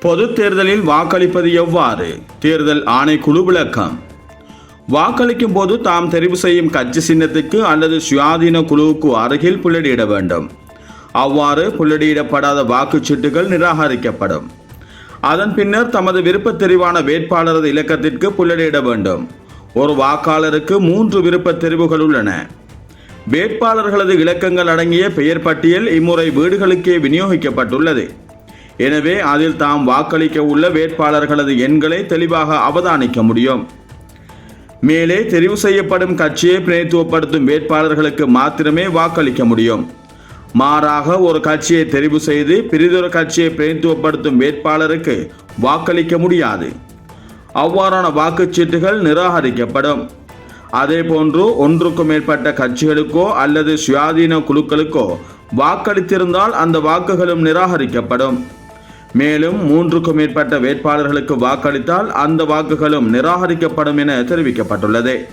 பொது தேர்தலில் வாக்களிப்பது எவ்வாறு? தேர்தல் ஆணைக்குழு விளக்கம். வாக்களிக்கும் போது தாம் தெரிவு செய்யும் கட்சி சின்னத்துக்கு அல்லது சுயாதீன குழுவுக்கு அருகில் புள்ளடியிட வேண்டும். அவ்வாறு புள்ளடியிடப்படாத வாக்குச்சீட்டுகள் நிராகரிக்கப்படும். அதன் பின்னர் தமது விருப்பத் தெரிவான வேட்பாளரது இலக்கத்திற்கு புள்ளடியிட வேண்டும். ஒரு வாக்காளருக்கு மூன்று விருப்பத் தெரிவுகள் உள்ளன. வேட்பாளர்களது இலக்கங்கள் அடங்கிய பெயர் பட்டியல் இம்முறை வீடுகளுக்கே விநியோகிக்கப்பட்டுள்ளது. எனவே அதில் தாம் வாக்களிக்க உள்ள வேட்பாளர்களது எண்களை தெளிவாக அவதானிக்க முடியும். மேலே தெரிவு செய்யப்படும் கட்சியை பிரதித்துவப்படுத்தும் வேட்பாளர்களுக்கு மாத்திரமே வாக்களிக்க முடியும். மாறாக ஒரு கட்சியை தெரிவு செய்து பிரிதொரு கட்சியை பிரதித்துவப்படுத்தும் வேட்பாளருக்கு வாக்களிக்க முடியாது. அவ்வாறான வாக்குச்சீட்டுகள் நிராகரிக்கப்படும். அதே போன்று ஒன்றுக்கும் மேற்பட்ட கட்சிகளுக்கோ அல்லது சுயாதீன குழுக்களுக்கோ வாக்களித்திருந்தால் அந்த வாக்குகளும் நிராகரிக்கப்படும். மேலும் மூன்றுக்கும் மேற்பட்ட வேட்பாளர்களுக்கு வாக்களித்தால் அந்த வாக்குகளும் நிராகரிக்கப்படும் என தெரிவிக்கப்பட்டுள்ளது.